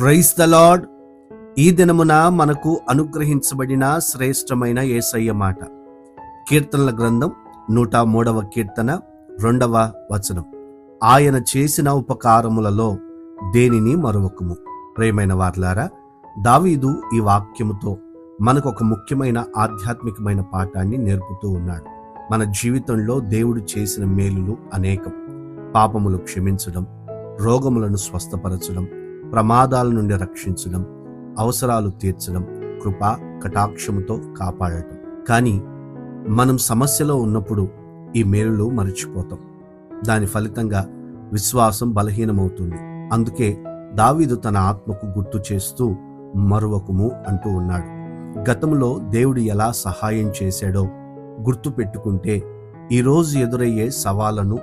Price the lord ఈ దినమున మనకు అనుగ్రహించబడిన శ్రేష్టమైన ఏసయ్య మాట. కీర్తనల గ్రంథం నూట మూడవ కీర్తన రెండవ వచనం. ఆయన చేసిన ఉపకారములలో దేనిని మరొకము ప్రేమైన వార్లారా దావీదు ఈ వాక్యముతో మనకు ఒక ముఖ్యమైన ఆధ్యాత్మికమైన పాఠాన్ని నేర్పుతూ ఉన్నాడు. మన జీవితంలో దేవుడు చేసిన మేలులు అనేకం. పాపములు క్షమించడం రోగములను స్వస్థపరచడం ప్రమాదాల నుండి రక్షించడం అవసరాలు తీర్చడం కృప కటాక్షముతో కాపాడటం. కానీ మనం సమస్యలో ఉన్నప్పుడు ఈ మేలులు మరచిపోతాం. దాని ఫలితంగా విశ్వాసం బలహీనమవుతుంది. అందుకే దావీదు తన ఆత్మకు గుర్తు చేస్తూ మరువకుము అంటూ ఉన్నాడు. గతంలో దేవుడు ఎలా సహాయం చేశాడో గుర్తు పెట్టుకుంటే ఈరోజు ఎదురయ్యే సవాళ్ళను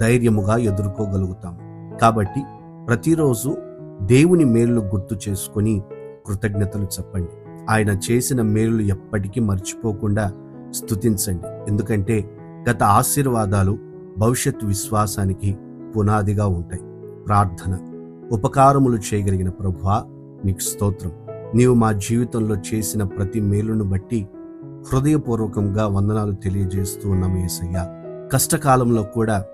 ధైర్యముగా ఎదుర్కోగలుగుతాం. కాబట్టి ప్రతిరోజు దేవుని మేలును గుర్తు చేసుకొని కృతజ్ఞతలు చెప్పండి. ఆయన చేసిన మేలులు ఎప్పటికీ మర్చిపోకుండా స్తుతించండి. ఎందుకంటే గత ఆశీర్వాదాలు భవిష్యత్ విశ్వాసానికి పునాదిగా ఉంటాయి. ప్రార్థన ఉపకారములు చేయగలిగిన ప్రభువా నీకు స్తోత్రం. నీవు మా జీవితంలో చేసిన ప్రతి మేలును బట్టి హృదయపూర్వకంగా వందనాలు తెలియజేస్తూ ఉన్నాము ఏసయ్య కష్టకాలంలో కూడా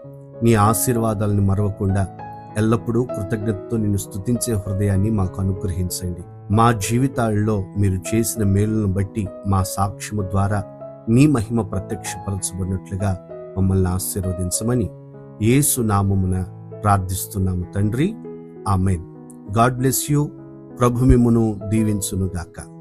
నీ ఆశీర్వాదాలను మరవకుండా ఎల్లప్పుడూ కృతజ్ఞతతో నిన్ను స్థుతించే హృదయాన్ని మాకు అనుగ్రహించండి. మా జీవితాల్లో మీరు చేసిన మేలును బట్టి మా సాక్ష్యము ద్వారా నీ మహిమ ప్రత్యక్షపరచబడినట్లుగా మమ్మల్ని ఆశీర్వదించమని యేసు నామమున ప్రార్థిస్తున్నాము తండ్రి. ఆమెన్. God bless you. ప్రభు మిమ్మును దీవించునుగాక.